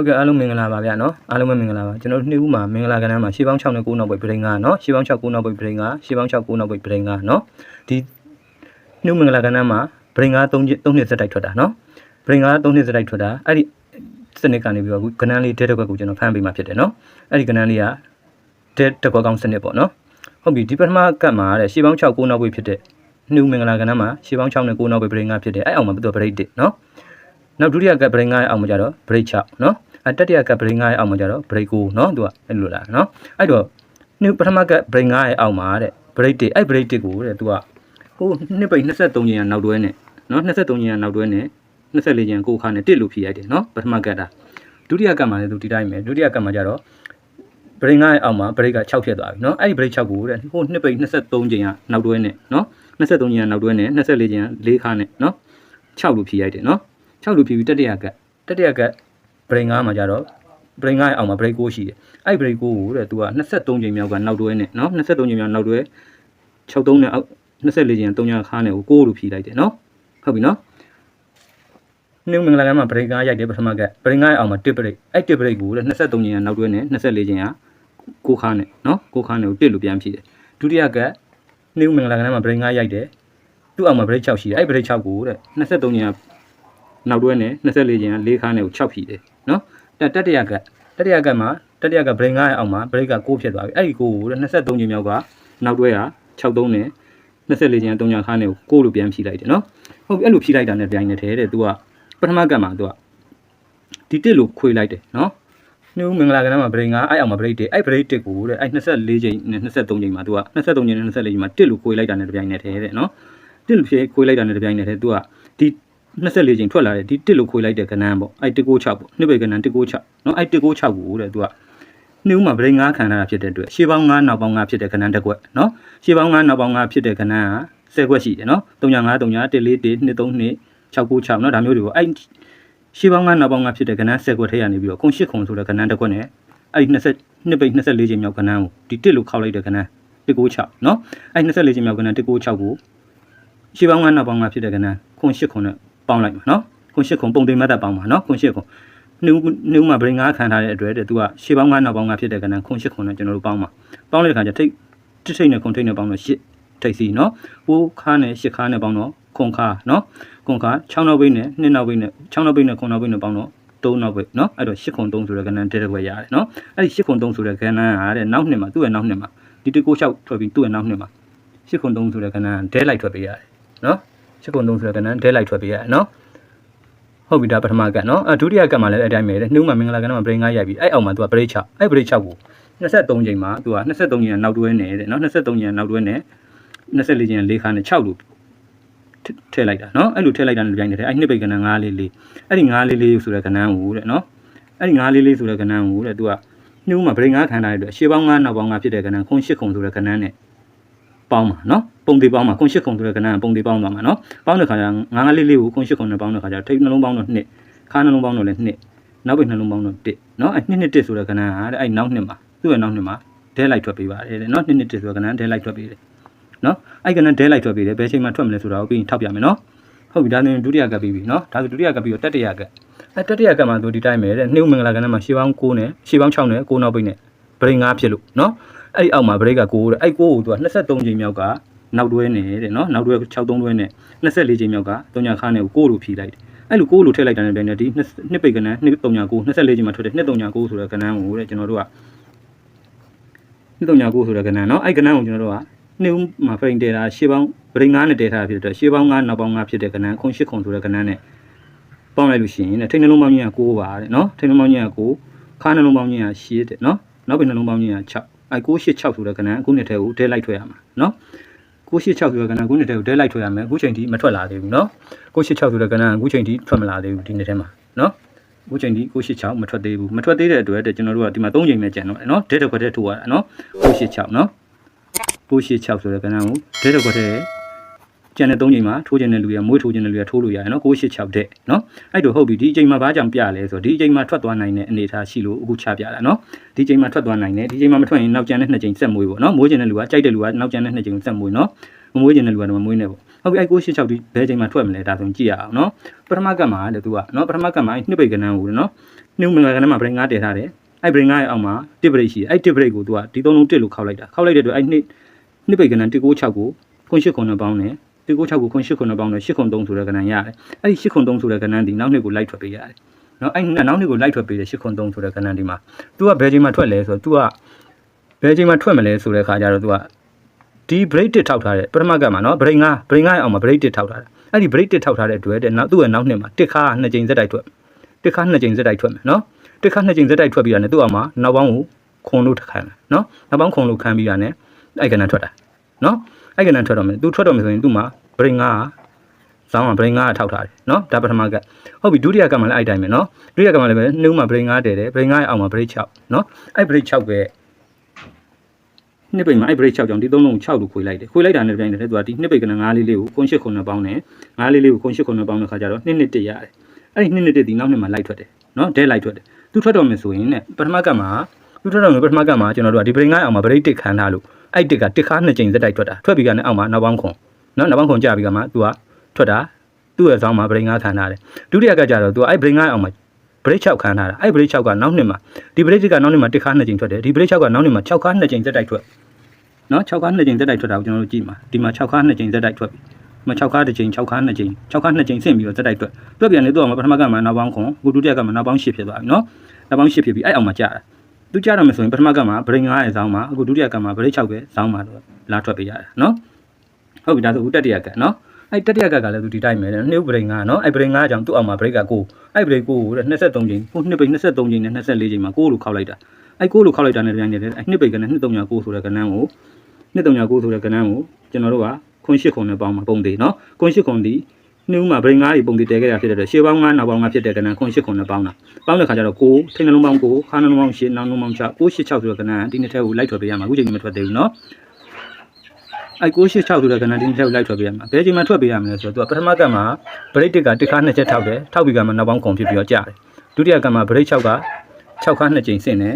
ဟုတ်ကဲ့အားလုံးမင်္ဂလာပါဗျာနော်အားလုံးပဲမင်္ဂလာပါကျွန်တော်တို့နှစ်ဦးမှာမင်္ဂလာကဏ္ဍမှာရှေးပေါင်း6နဲ့9နောက်ပွေပရိင္ကနော်ရှေးပေါင်း6 9နောက်ပွေပရိင္ကရှေးပေါင်း6 9နောက်ပွေပရိင္ကနော်ဒီနှစ်မင်္ဂလာကဏ္ဍမှာပရိင္က3နှစ်3နှစ်စက်တိုက်ထွက်တာနော်ပရိင္က3နှစ်စက်တိုက်ထွက်တာအဲ့ဒီစနစ်ကနေပြီးတော့ကဏ္ဍလေးဒဲတစ်ခွက်ကိုကျွန်တော်ဖမ်းပေးမှဖြစ်တယ်နော်အဲ့ဒီကဏ္ဍလေးကဒဲတစ်ခွက်ကောင်းစနစ်ပေါ့နော်ဟုတ်ပြီဒီပထမကတ်မှာတဲ့ရှေးပေါင်း6 9နောက်ပွေဖြစ်တဲ့နှစ်ဦးမင်္ဂလာကဏ္ဍမှာရှေးပေါင်း6နဲ့9နောက်ပွေပရိင္ကဖြစ်တယ်အဲ့အောင်မှာပြတော့ပရိတ်1နော်နောက်ဒုတိယကတ်ပရိင္ကအောင်မှာကြတော့ပရိတ်6နော် အဲတတိယကပ်ဘရိန်9ရဲ့အောက်မှာကျတော့ break 9เนาะသူကအဲ့လိုလားเนาะအဲ့တော့နှစ်ပထမကပ် break 9ရဲ့အောက်မှာတဲ့ break 1အဲ့ break 1ကိုတဲ့သူကဟိုနှစ်ပိတ်23ကျင်ရနောက်တွဲနဲ့เนาะ23ကျင်ရနောက်တွဲနဲ့24ကျင်ကိုခါနဲ့1လို့ဖြည့်ရိုက်တယ်เนาะပထမကပ်တာဒုတိယကပ်မှာလည်းသူဒီတိုင်းပဲဒုတိယကပ်မှာကျတော့ break 9ရဲ့အောက်မှာ break က6ဖြစ်သွားပြီเนาะအဲ့ဒီ break 6ကိုတဲ့ဟိုနှစ်ပိတ်23ကျင်ရနောက်တွဲနဲ့เนาะ23ကျင်ရနောက်တွဲနဲ့24ကျင်ရ4ခါနဲ့เนาะ6လို့ဖြည့်ရိုက်တယ်เนาะ 6လူဖြီးပြီးတတိယကတ်တတိယက တ် brain 9မှာကြတော့ brain 9ရဲ့အောက်မှာ brain 9ရှိတယ်အဲ့ brain 9ကိုတဲ့သူက23ချိန်မြောက်ကနောက်တွဲနဲ့နော်23ချိန်မြောက်နောက်တွဲ63နဲ့အောက်24ချိန်3ညခါနဲ့ကို9လူဖြီးလိုက်တယ်နော်ဟုတ်ပြီနော်နှင်းမင်္ဂလာကမှာ brain 9ရိုက်တယ်ပထမကတ် brain 9ရဲ့အောက်မှာ tip break အဲ့ tip break ကိုတဲ့23ချိန်နောက်တွဲနဲ့24ချိန်က9ခါနဲ့နော်9ခါနဲ့ကို1လူပြန်ဖြီးတယ်ဒုတိယကတ်နှင်းမင်္ဂလာကမှာ brain 9ရိုက်တယ်သူ့အောက်မှာ break 6ရှိတယ်အဲ့ break 6ကိုတဲ့23ချိန်ကနောက်တွဲနဲ့24ကျင်က၄ခါနဲ့ကို6ဖြီတယ် နော်တတတိယကတတိယကမှာတတိယက brain 9ရဲ့အောက်မှာ break က6ဖြစ်သွားပြီအဲ့ဒီ6ကို23ကျင်မြောက်ကနောက်တွဲက63နဲ့24ကျင်3ညခါနဲ့ကို6လို့ပြန်ဖြီလိုက်တယ်နော်ဟုတ်ပြီအဲ့လိုဖြီလိုက်တာနဲ့ပြိုင်နေတယ်တဲ့ तू ကပထမကမှာ तू ကဒီတစ်လို့ခွေလိုက်တယ်နော်နှူးမင်္ဂလာကဏ္ဍမှာ brain 9အဲ့အောက်မှာ break 1အဲ့ break 1ကိုတဲ့အဲ့24ကျင်နဲ့23ကျင်မှာ तू က23ကျင်နဲ့24ကျင်မှာတစ်လို့ခွေလိုက်တာနဲ့ပြိုင်နေတယ်တဲ့နော်တစ်လို့ဖြေခွေလိုက်တာနဲ့ပြိုင်နေတယ် तू ကဒီ 24ချိန်ထွက်လာတယ်ဒီတစ်လို့ခွေလိုက်တဲ့ကဏ္ဍပေါ့အဲ့196ပေါ့နှစ်ပေကဏ္ဍ196နော်အဲ့196ကိုတဲ့ तू ကနှူးမှာ brain 9ခံရတာဖြစ်တဲ့အတွက်ရှေးပေါင်း9နောက်ပေါင်း9ဖြစ်တဲ့ကဏ္ဍတစ်ကွက်နော်ရှေးပေါင်း9နောက်ပေါင်း9ဖြစ်တဲ့ကဏ္ဍက10ကွက်ရှိတယ်နော်395 3 1 1 4 1 2 3 2 696နော်ဒါမျိုးတွေကိုအဲ့ရှေးပေါင်း9နောက်ပေါင်း9ဖြစ်တဲ့ကဏ္ဍ10ကွက်ထဲကနေပြီးတော့ခုံ8ခုံဆိုတဲ့ကဏ္ဍတစ်ကွက်နဲ့အဲ့20နှစ်ပိတ်24ချိန်မြောက်ကဏ္ဍကိုဒီတစ်လို့ခောက်လိုက်တဲ့ကဏ္ဍ196နော်အဲ့24ချိန်မြောက်ကဏ္ဍ196ကိုရှေးပေါင်း9နောက်ပေါင်း9ဖြစ်တဲ့ကဏ္ဍခုံ8ခုံနဲ့ ပေါင်းလိုက်မှာနော်ခုံ8ခုံပုံသိမ့်မတ်တက်ပေါင်းမှာနော်ခုံ8ခုံနှူးနှူးမှာ brain 9ခံထားတဲ့အတွက်တဲ့သူကရှေးပေါင်း9နောက်ပေါင်း9ဖြစ်တဲ့ကဏ္ဍခုံ8ခုံနဲ့ကျွန်တော်တို့ပေါင်းမှာပေါင်းလိုက်တဲ့ခါကျထိတ်တစ်ထိတ်နဲ့ခုံထိတ်နဲ့ပေါင်းတော့8ထိတ်စီနော်ပိုးခါနဲ့8ခါနဲ့ပေါင်းတော့ခုံခါနော်ခုံခါ6နောက်ဘိတ်နဲ့2နောက်ဘိတ်နဲ့6နောက်ဘိတ်နဲ့9နောက်ဘိတ်နဲ့ပေါင်းတော့3နောက်ဘိတ်နော်အဲ့တော့8ခုံ3ဆိုတဲ့ကဏ္ဍတဲ့တဲ့ခွဲရတယ်နော်အဲ့ဒီ8ခုံ3ဆိုတဲ့ကဏ္ဍကတဲ့နောက်နှစ်မှာသူ့ရဲ့နောက်နှစ်မှာဒီတကို6ထွက်ပြီးသူ့ရဲ့နောက်နှစ်မှာ8ခုံ3ဆိုတဲ့ကဏ္ဍဒဲလိုက်ထွက်ပေးရတယ်နော်8 ခုံ3ဆိုတဲ့ကဏ္ဍဒဲလိုက်ထွက်ပေးရတယ်နော်ဟုတ်ပြီဒါပထမကတ်နော်အဲဒုတိယကတ်မှာလည်းအဲ့တိုင်းပဲတဲ့နှုံးမှာမင်္ဂလာကတ်မှာ brain 9ရိုက်ပြီးအဲ့အောက်မှာသူက break 6အဲ့ break 6ကို23ချိန်မှာသူက23ချိန်နောက်တွဲနဲ့တဲ့နော်23ချိန်နောက်တွဲနဲ့24ချိန်၄ခါနဲ့6လို့ထည့်လိုက်တာနော်အဲ့လိုထည့်လိုက်တာနဲ့ပြိုင်နေတယ်အဲ့နှစ်ပိတ်ကဏ္ဍ9လေးလေးအဲ့ဒီ9လေးလေးဆိုတဲ့ကဏ္ဍကိုတဲ့နော်အဲ့ဒီ9လေးလေးဆိုတဲ့ကဏ္ဍကိုတဲ့သူကနှုံးမှာ brain 9ခံထားရတဲ့အတွက်ရှေးပေါင်း9နောက်ပေါင်း9ဖြစ်တဲ့ကဏ္ဍခုံ8ခုံဆိုတဲ့ကဏ္ဍနဲ့ ပေါင်းမှာနော်ပုံသေးပေါင်းမှာခုံ8ခုံဆိုတဲ့ကဏ္ဍကပုံသေးပေါင်းသွားမှာနော်ပေါင်းတဲ့ခါကျ9 9လေးလေးကိုခုံ8ခုံနဲ့ပေါင်းတဲ့ခါကျထိပ်နှလုံးပေါင်းတော့2ခါနှလုံးပေါင်းတော့လည်း2နောက်ပိတ်နှလုံးပေါင်းတော့1နော်အဲ့2 2 1ဆိုတဲ့ကဏ္ဍကတဲ့အဲ့နောက်နှစ်မှာသူ့ရဲ့နောက်နှစ်မှာဒဲလိုက်ထွက်ပေးပါတယ်တဲ့နော်2 2 1ဆိုတဲ့ကဏ္ဍဒဲလိုက်ထွက်ပေးတယ်နော်အဲ့ကဏ္ဍဒဲလိုက်ထွက်ပေးတယ်ဘယ်ချိန်မှထွက်မလဲဆိုတာကိုပြီးရင်ထောက်ပြမယ်နော်ဟုတ်ပြီဒါဆိုရင်ဒုတိယကပ်ပြီးပြီနော်ဒါဆိုဒုတိယကပ်ပြီးတော့တတိယကပ်အဲတတိယကပ်မှာသူဒီတိုင်းပဲတဲ့နှိမ့်မင်္ဂလာကဏ္ဍမှာရှေးပေါင်း9နဲ့ရှေးပေါင်း6နဲ့9နောက်ပိတ်နဲ့ဗရိန်9ဖြစ်လို့နော် အဲ့ဒီအောက်မှာဗရိတ်က9တဲ့အဲ့9ကိုသူက23ချိန်မြောက်ကနောက်တွဲနေတဲ့နော်နောက်တွဲ63တွဲနဲ့24ချိန်မြောက်က3ညခါနဲ့ကို9လို့ဖြီးလိုက်တယ်အဲ့လို9လို့ထည့်လိုက်တာနဲ့ပြန်နေဒီနှစ်ပိတ်ကဏ္ဍ2 3ည9 24ချိန်မှာထွက်တဲ့2 3ည9ဆိုတဲ့ကဏ္ဍကိုတဲ့ကျွန်တော်တို့က2 3ည9ဆိုတဲ့ကဏ္ဍနော်အဲ့ကဏ္ဍကိုကျွန်တော်တို့ကနှိမ့်မှာဖိန်တဲတာရှေးပေါင်းဗရိန်9နဲ့တဲထားဖြစ်တဲ့အတွက်ရှေးပေါင်း9နောက်ပေါင်း9ဖြစ်တဲ့ကဏ္ဍခုံ8ခုံဆိုတဲ့ကဏ္ဍနဲ့ပေါင်းလိုက်လို့ရှိရင်တဲ့ထိတ်နှလုံးပေါင်းကြီးက9ပါတဲ့နော်ထိတ်နှလုံးပေါင်းကြီးက9ခါနှလုံးပေါင်းကြီးက10တဲ့နော်နောက်ပိတ်နှလုံးပေါင်းကြီးက6 အဲ9 8 6ဆိုတဲ့ကဏ္ဍအခုနှစ်ထဲကိုဒဲလိုက်ထွက်ရမှာနော်986ဆိုတဲ့ကဏ္ဍအခုနှစ်ထဲကိုဒဲလိုက်ထွက်ရမယ်အခုချိန်ထိမထွက်လာသေးဘူးနော်986ဆိုတဲ့ကဏ္ဍအခုချိန်ထိထွက်မလာသေးဘူးဒီနှစ်ထဲမှာနော်အခုချိန်ထိ986မထွက်သေးဘူးမထွက်သေးတဲ့အတွက်တဲ့ကျွန်တော်တို့ကဒီမှာ3ချိန်ပဲကျန်တော့တယ်နော်ဒဲတစ်ခွက်တည်းထိုးရတာနော်986နော်986ဆိုတဲ့ကဏ္ဍကိုဒဲတစ်ခွက်တည်း ကျန်တဲ့3ချိန်မှာထိုးခြင်းတဲ့လူရမွေးထိုးခြင်းတဲ့လူရထိုးလို့ရတယ်နော်986တဲ့နော်အဲ့တော့ဟုတ်ပြီဒီအချိန်မှာဘာကြောင့်ပြလဲဆိုတော့ဒီအချိန်မှာထွက်သွားနိုင်တဲ့အနေအထားရှိလို့အခုချပြတာနော်ဒီအချိန်မှာထွက်သွားနိုင်တယ်ဒီအချိန်မှာမထွက်ရင်နောက်ကျန်တဲ့2ချိန်ဆက်မွေးပေါ့နော်မွေးခြင်းတဲ့လူကကြိုက်တဲ့လူကနောက်ကျန်တဲ့2ချိန်ဆက်မွေးနော်မမွေးခြင်းတဲ့လူကတော့မမွေးနဲ့ပေါ့ဟုတ်ပြီအဲ့986ဒီဘယ်ချိန်မှာထွက်မလဲဒါဆိုရင်ကြည့်ရအောင်နော်ပထမကတ်မှာလေသူကနော်ပထမကတ်မှာအဲ့နှစ်ပိတ်ကနန်းကိုနော်နှုတ်မင်္ဂလာကနန်းမှာ brain 9တည်ထားတယ်အဲ့ brain 9ရဲ့အောက်မှာတစ် break ရှိတယ်အဲ့တစ် break ကိုသူကဒီသုံးလုံးတစ်လို့ခောက်လိုက်တာခောက်လိုက်တဲ့အတွက်အဲ့နှစ်နှစ်ပိတ်ကနန်း196ကိုခွန်8ခွန်နဲ့ပေါင်းတယ် 196ကိုခွန်8ခွန်နဲ့ပေါင်းတယ်8ခွန်3ဆိုတဲ့ကနန်းရတယ်အဲ့ဒီ8ခွန်3ဆိုတဲ့ကနန်းဒီနောက်နှစ်ကိုလိုက်ထွက်ပေးရတယ်နော်အဲ့နောက်နှစ်ကိုလိုက်ထွက်ပေးတယ်8ခွန်3ဆိုတဲ့ကနန်းဒီမှာ तू ကဘယ်ချိန်မှာထွက်လဲဆိုတော့ तू ကဘယ်ချိန်မှာထွက်မလဲဆိုတဲ့ခါကျတော့ तू ကဒီ break တစ်ထောက်ထားတယ်ပထမကမှာနော် break 9 break 9ရဲ့အောက်မှာ break တစ်ထောက်ထားတယ်အဲ့ဒီ break တစ်ထောက်ထားတဲ့အတွက်တဲ့နောက်သူ့ရဲ့နောက်နှစ်မှာတစ်ခါနှစ်ကြိမ်ဇက်တိုက်ထွက်တစ်ခါနှစ်ကြိမ်ဇက်တိုက်ထွက်မယ်နော်တစ်ခါနှစ်ကြိမ်ဇက်တိုက်ထွက်ပြီးတာနဲ့သူ့အောက်မှာနောက်ပေါင်းကိုခွန်လို့ထခိုင်းမယ်နော်နောက်ပေါင်းခွန်လို့ခံပြီးတာနဲ့အဲ့ကဏ္ဍထွက်တာနော်အဲ့ကဏ္ဍထွက်တော့မယ်သူထွက်တော့မယ်ဆိုရင်သူ့မှာ break 9ကဇောင်းမှာ break 9ကထောက်ထားတယ်နော်ဒါပထမကဟုတ်ပြီဒုတိယကမှလည်းအဲ့တိုင်းပဲနော်ဒုတိယကမှလည်းပဲနှုံးမှာ break 9တည်တယ် break 9ရဲ့အောက်မှာ break 6နော်အဲ့ break 6ပဲနှစ်ပိတ်မှာအဲ့ break 6ကြောင့်ဒီသုံးလုံး6လို့ခွေလိုက်တယ်ခွေလိုက်တာနဲ့တိုင်းတယ်သူကဒီနှစ်ပိတ်ကန9လေးလေးကိုခွန်8ခွန်နဲ့ပေါင်းတယ်9လေးလေးကိုခွန်8ခွန်နဲ့ပေါင်းတဲ့ခါကျတော့2နှစ်1ရတယ်အဲ့ဒီ2နှစ်1ဒီနောက်နှစ်မှာလိုက်ထွက်တယ်နော်ဒဲလိုက်ထွက်တယ်သူထွက်တော့မယ်ဆိုရင်ねပထမကမှာသူထွက်တော့မယ်ပထမကမှာကျွန်တော်တို့ကဒီ break 9အောင်မှာ break 1ခံထားလို့အဲ့တစ်ကတစ်ခါနှစ်ကြိမ်ဇက်တိုက်ထွက်တာထွက်ပြီးကနေအောက်မှာနောက်ပေါင်းခွန် နော်နောက်ပေါင်းခွန်ကြပြီးကမှသူကထွက်တာသူ့ရဲ့ဆောင်းမှာ break 9ခံထားတယ်ဒုတိယကကြတော့သူကအဲ့ break 9အောင်မှာ break 6ခံထားတာအဲ့ break 6ကနောက်နှစ်မှာဒီ break ကနောက်နှစ်မှာတစ်ခါနှစ်ကြိမ်ထွက်တယ်ဒီ break 6ကနောက်နှစ်မှာ6ခါနှစ်ကြိမ်ဇက်တိုက်ထွက်နော်6ခါနှစ်ကြိမ်ဇက်တိုက်ထွက်တာကိုကျွန်တော်တို့ကြည့်မှာဒီမှာ6ခါနှစ်ကြိမ်ဇက်တိုက်ထွက်ပြီဒီမှာ6ခါတစ်ကြိမ်6ခါနှစ်ကြိမ်6ခါနှစ်ကြိမ်ဆင့်ပြီးတော့ဇက်တိုက်ထွက်တွက်ပြန်လေသူ့အောင်မှာပထမကမှနောက်ပေါင်းခွန်အခုဒုတိယကမှနောက်ပေါင်း10ဖြစ်သွားပြီနော်နောက်ပေါင်း10ဖြစ်ပြီးအဲ့အောင်မှာကြာတာသူကြာတော့မယ်ဆိုရင်ပထမကမှ break 9ရဲ့ဇောင်းမှာအခုဒုတိယကမှ break 6ပဲဇောင်းမှာတော့လာထွက်ပေးရတာနော် ဟုတ်ပြီဒါဆိုအခုတတိယကနော်အဲ့တတိယကကလည်းသူဒီတိုင်းပဲနှုတ် break 9နော်အဲ့ break 9ကြောင့်သူ့အောင်မှာ break ကကိုအဲ့ break ကိုတဲ့23ချိန်ကိုနှစ်ပိတ်23ချိန်နဲ့24ချိန်မှာကိုလို့ခောက်လိုက်တာအဲ့ကိုလို့ခောက်လိုက်တာနဲ့တိုင်းနေတယ်အဲ့နှစ်ပိတ်ကနဲ့239ဆိုတဲ့ကဏ္ဍကို239ဆိုတဲ့ကဏ္ဍကိုကျွန်တော်တို့ကခွန်8ခွန်နဲ့ပေါင်းမှာပုံသေးနော်ခွန်8ခွန်ဒီနှုတ်မှာ break 9ကြီးပုံသေးတဲခဲ့တာဖြစ်တဲ့ရှေ့ပေါင်း9နောက်ပေါင်း9ဖြစ်တဲ့ကဏ္ဍခွန်8ခွန်နဲ့ပေါင်းတာပေါင်းတဲ့ခါကျတော့ကိုထိန်နှလုံးပေါင်းကိုခါနှလုံးပေါင်း8နောက်နှလုံးပေါင်း6 986ဆိုတဲ့ကဏ္ဍဒီနှစ်ထက်ကိုလိုက်ထွက်ပေးရမှာအခုချိန်ကြီးမထွက်သေးဘူးနော် အဲ့986ဆိုတဲ့ကဏ္ဍဒီနှစ်ထက်ကိုလိုက်ထွက်ပေးရမှာဘယ်ချိန်မှထွက်ပေးရမလဲဆိုတော့သူကပထမကမှာ break တစ်ကတစ်ခါနှစ်ချက်ထောက်တယ်ထောက်ပြီးကမှနောက်ပေါင်းခွန်ဖြစ်ပြီးတော့ကြာတယ်ဒုတိယကမှာ break 6က6ခါနှစ်ကြိမ်ဆင့်တယ်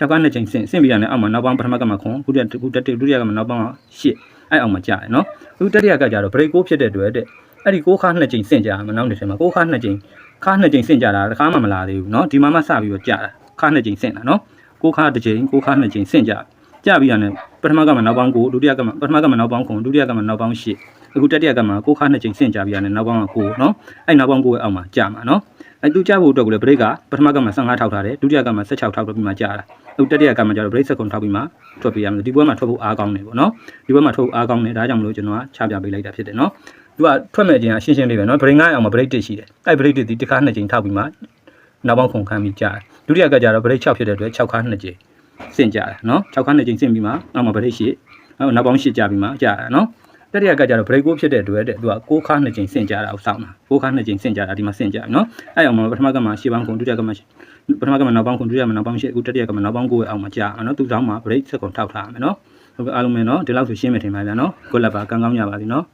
6ခါနှစ်ကြိမ်ဆင့်ဆင့်ပြီးရတယ်အောက်မှာနောက်ပေါင်းပထမကမှာခွန်ခုတည်းခုတည်းဒုတိယကမှာနောက်ပေါင်း8အဲ့အောက်မှာကြာတယ်နော်အခုတတိယကကြတော့ break 6ဖြစ်တဲ့အတွက်တဲ့အဲ့ဒီ6ခါနှစ်ကြိမ်ဆင့်ကြာမှာနောက်တစ်ချိန်မှာ6ခါနှစ်ကြိမ်ခါနှစ်ကြိမ်ဆင့်ကြာတာတစ်ခါမှမလာသေးဘူးနော်ဒီမှာမှစပြီးတော့ကြာတာခါနှစ်ကြိမ်ဆင့်တာနော်6ခါတစ်ကြိမ်6ခါနှစ်ကြိမ်ဆင့်ကြာကြာပြီးရတယ် ပထမကမှာနောက်ပေါင်း9ဒုတိယကမှာပထမကမှာနောက်ပေါင်း9ဒုတိယကမှာနောက်ပေါင်း8အခုတတိယကမှာ6ခါနှစ်ကြိမ်ဆင့်ကြာပြီးရတယ်နောက်ပေါင်းက9နော်အဲ့နောက်ပေါင်း9ရဲ့အောက်မှာကြာမှာနော်အဲ့သူကြာဖို့အတွက်ကိုလည်း break ကပထမကမှာ15ထောက်ထားတယ်ဒုတိယကမှာ16ထောက်ပြီးမှကြာတာအခုတတိယကမှာကျတော့ break 7ထောက်ပြီးမှထွက်ပေးရမယ်ဒီပွဲမှာထွက်ဖို့အားကောင်းတယ်ပေါ့နော်ဒီပွဲမှာထွက်ဖို့အားကောင်းတယ်ဒါကြောင့်မလို့ကျွန်တော်ကချပြပေးလိုက်တာဖြစ်တယ်နော်သူကထွက်မဲ့ခြင်းကရှင်းရှင်းလေးပဲနော် break 9အောင်မှာ break 1ရှိတယ်အဲ့ break 1ဒီတစ်ခါနှစ်ကြိမ်ထောက်ပြီးမှနောက်ပေါင်းခုန်ခံပြီးကြာတယ်ဒုတိယကကျတော့ break 6ဖြစ်တဲ့အတွက်6ခါနှစ်ကြိမ် ဆင့်ကြတာနော်6ခါနှစ်ကြိမ်ဆင့်ပြီးမှနောက်မှာ break 8နောက်နောက်ပေါင်း8ကြာပြီးမှကြာတာနော်တတိယကကျတော့ break 6ဖြစ်တဲ့အတွက်တဲ့သူက6ခါနှစ်ကြိမ်ဆင့်ကြတာကိုစောင့်တာ6ခါနှစ်ကြိမ်ဆင့်ကြတာဒီမှာဆင့်ကြပြီနော်အဲ့အောင်မှာပထမကမှ10ပေါင်းခုဒုတိယကမှပထမကမှနောက်ပေါင်းခုဒုတိယကမှနောက်ပေါင်း8အခုတတိယကမှနောက်ပေါင်း9ရဲ့အောက်မှာကြာအောင်နော်သူ့ဆောင်မှာ break 7ခုထောက်ထားရမယ်နော်ဟုတ်ကဲ့အားလုံးပဲနော်ဒီလောက်ဆိုရှင်းမယ်ထင်ပါဗျာနော်ကိုလက်ပါကံကောင်းကြပါစေနော်